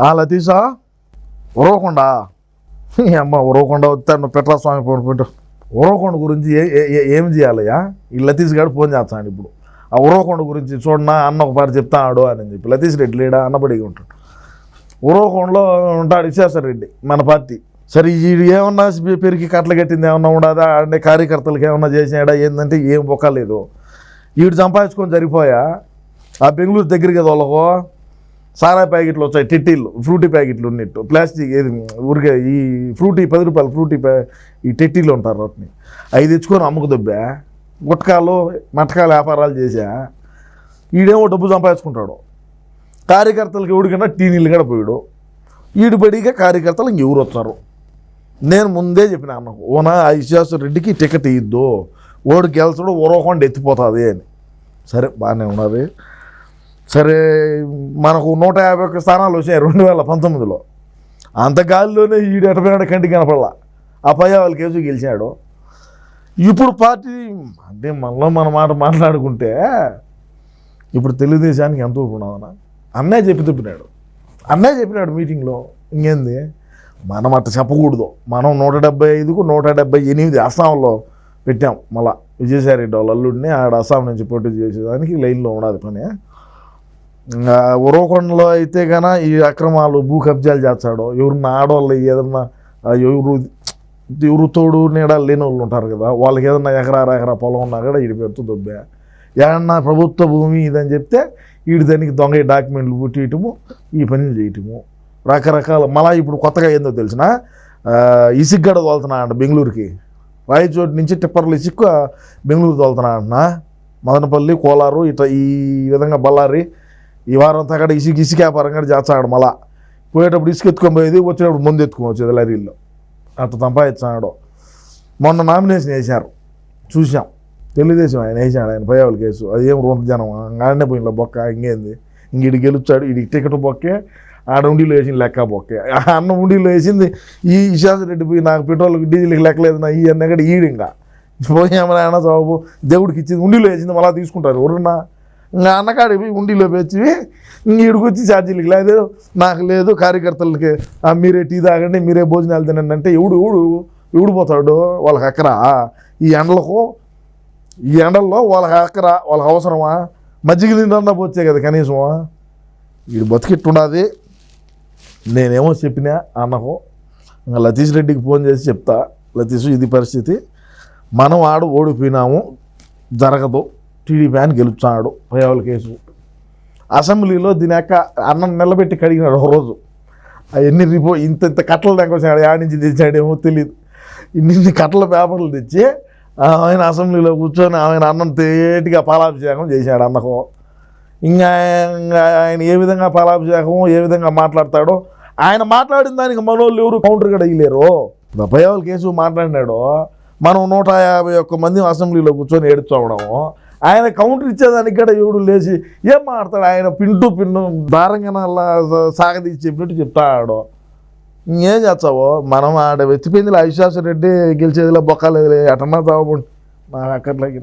ఆ లతీసా ఉరవకుండా అమ్మ ఉరవకుండా వస్తాను పెట్రా స్వామి ఫోన్ పెట్టు. ఉరవకొండ గురించి ఏ ఏం చేయాలయ్యా? ఈ లతీష్ గారు ఫోన్ చేస్తాడు ఇప్పుడు. ఆ ఉరవకొండ గురించి చూడన్నా అన్న ఒక పారి చెప్తాడు అని చెప్పి. లతీష్ రెడ్డి లేడా? అన్నబడిగా ఉంటాడు. ఉరవకొండలో ఉంటాడు విశ్వేశ్వర రెడ్డి మన పార్టీ. సరే ఈ ఏమన్నా పెరిగి కట్టలు కట్టింది ఏమన్నా ఉండదా? అంటే కార్యకర్తలకు ఏమన్నా చేసినాడా? ఏంటంటే ఏం బొక్కలేదు వీడు సంపాదించుకొని సరిపోయా ఆ బెంగళూరు దగ్గరికి కదా వాళ్ళకో? సారా ప్యాకెట్లు వచ్చాయి టిట్టీలు ఫ్రూటీ ప్యాకెట్లు ఉన్నట్టు ప్లాస్టిక్ ఏది ఊరికే ఈ ఫ్రూటీ పది రూపాయలు ఫ్రూటీ ప్యా- ఈ టెట్టీలు ఉంటారు వాటిని. అవి తెచ్చుకొని అమ్ముకు దొబ్బా. గుట్కాలు మటకాల వ్యాపారాలు చేసా ఈడేమో డబ్బు సంపాదించుకుంటాడు. కార్యకర్తలకు ఎవడికన్నా టీ నీళ్ళు కూడా పోయాడు. ఈడు కార్యకర్తలు ఇంకెవరు వస్తారు? నేను ముందే చెప్పిన అన్నకు ఓనా ఐశ్వాస రెడ్డికి టికెట్ ఇద్దు ఓడు గెలిచడు ఓరోకుండా ఎత్తిపోతుంది అని. సరే బాగానే ఉన్నది సరే మనకు నూట యాభై ఒక్క స్థానాలు వచ్చాయి రెండు వేల పంతొమ్మిదిలో. అంత గాలిలోనే ఈడు ఎటపోయినాడు కంటికి కనపడలా. ఆ పై వాళ్ళ కేసు గెలిచాడు. ఇప్పుడు పార్టీ అంటే మనలో మన మాట మాట్లాడుకుంటే ఇప్పుడు తెలుగుదేశానికి ఎంత ఊపు అన్నయ్య చెప్పి తిప్పినాడు. అన్నయ్య చెప్పినాడు మీటింగ్లో ఇంకేంది? మనం అట్ట చెప్పకూడదు. మనం నూట డెబ్బై ఐదుకు నూట డెబ్బై ఎనిమిది అస్సాంలో పెట్టాం. మళ్ళా విజయసాయిరెడ్డి వాళ్ళ అల్లుడిని ఆడ అస్సాం నుంచి పోటీ చేసేదానికి లైన్లో ఉండాలి పని. ఉరవకొండలో అయితే కానీ ఈ అక్రమాలు భూ కబ్జాలు చేస్తాడు ఎవరన్నా ఆడవాళ్ళు ఏదన్నా ఎవరు ఎవరు తోడు నీడ లేని వాళ్ళు ఉంటారు కదా వాళ్ళకి ఏదన్నా ఎకరా ఎకరా పొలం ఉన్నా కూడా వీడి పెడుతూ దొబ్బే. ఏమన్నా ప్రభుత్వ భూమి ఇదని చెప్తే వీడి దానికి దొంగ డాక్యుమెంట్లు పుట్టియటము ఈ పనులు చేయటము. రకరకాల మళ్ళా ఇప్పుడు కొత్తగా ఏందో తెలిసిన ఇసిగ్గడ తోలుతున్నా అంట బెంగళూరుకి. రాయచోటు నుంచి టిప్పర్లు ఇసుక్కు బెంగళూరు తోలుతున్నా అంటున్నా మదనపల్లి కోలారు ఇట్లా ఈ విధంగా బళ్ళారి ఈ వారం తగ్గడ ఇసుక ఇసుక వ్యాపారం కూడా చేస్తాడు మళ్ళా. పోయేటప్పుడు ఇసుక ఎత్తుకొని పోయేది వచ్చేటప్పుడు ముందు ఎత్తుకొని వచ్చేది లారీల్లో. అంత సంపాదించాడు. మొన్న నామినేషన్ వేశారు. చూసాం తెలుగుదేశం ఆయన వేసాడు ఆయన పోయేవాళ్ళ కేసు. అది ఏం రొంత జనం? ఆడనే పోయిన బొక్క ఇంకేంది? ఇంక ఇటు గెలుచాడు ఇటు టికెట్ బొక్కే ఆడ ఉండిలో వేసిన లెక్క బొక్కే. ఆ అన్న ఉండిలో వేసింది ఈ రెడ్డి పోయి నాకు పెట్రోల్కి డీజిల్కి లెక్కలేదు నా ఈ అన్న కూడా ఈడింగా ఇంకా. పోయామని బాబు దేవుడికి ఇచ్చింది ఉండిలో వేసింది మళ్ళీ తీసుకుంటారు. ఎవరున్నా ఇంకా పోయి ఉండిలో పెంచి ఈడికి వచ్చి ఛార్జీలకి లేదు నాకు లేదు కార్యకర్తలకి మీరే టీ తాగండి మీరే భోజనాలు తినండి అంటే ఎవడు ఎవడు ఎవడిపోతాడు వాళ్ళకి అక్కరా ఈ ఎండలకు ఈ ఎండల్లో వాళ్ళకి అక్కరా వాళ్ళకి అవసరమా? మజ్జిగ నిండన్నా పోతే కదా కనీసం వీడు బతికిట్టున్నది నేనేమో చెప్పినా అన్నకు ఇంకా లతీష్ రెడ్డికి ఫోన్ చేసి చెప్తా. లతీష్ ఇది పరిస్థితి. మనం ఆడు ఓడిపోయినాము జరగదు. టీడీపీ అని గెలుచున్నాడు పయ్యావుల కేసు. అసెంబ్లీలో దీని యొక్క అన్నం నిలబెట్టి కడిగినాడు ఒక రోజు. అవన్నీ రిపో ఇంత ఇంత కట్టలు తెగొచ్చాడు యాడ్ నుంచి తెచ్చాడేమో తెలియదు ఇన్ని కట్టల పేపర్లు తెచ్చి ఆయన అసెంబ్లీలో కూర్చొని ఆయన అన్నం తేటిగా పాలాభిషేకం చేశాడు అన్నకో. ఇంకా ఇంకా ఆయన ఏ విధంగా పాలాభిషేకం ఏ విధంగా మాట్లాడతాడో ఆయన మాట్లాడిన దానికి మనోళ్ళు ఎవరు కౌంటర్ కూడా ఇయ్యలేరు. దప్పయ్యవాళ్ళ కేసు మాట్లాడినాడు మనం నూట యాభై ఒక్క మంది అసెంబ్లీలో కూర్చొని ఏడుచోవడము ఆయన కౌంటర్ ఇచ్చేదానికి కూడా ఎవడు లేచి ఏం మాడతాడు ఆయన పింటూ పిన్ను దారంగా అలా సాగదీసి చెప్పినట్టు చెప్తాడు. ఏం చేస్తావో? మనం ఆడ వెతిపోయింది అవిశ్వాస రెడ్డి గెలిచేదిలో బొక్కలేదు ఎటన్నా తాగబడి నాకు అక్కర్లేకి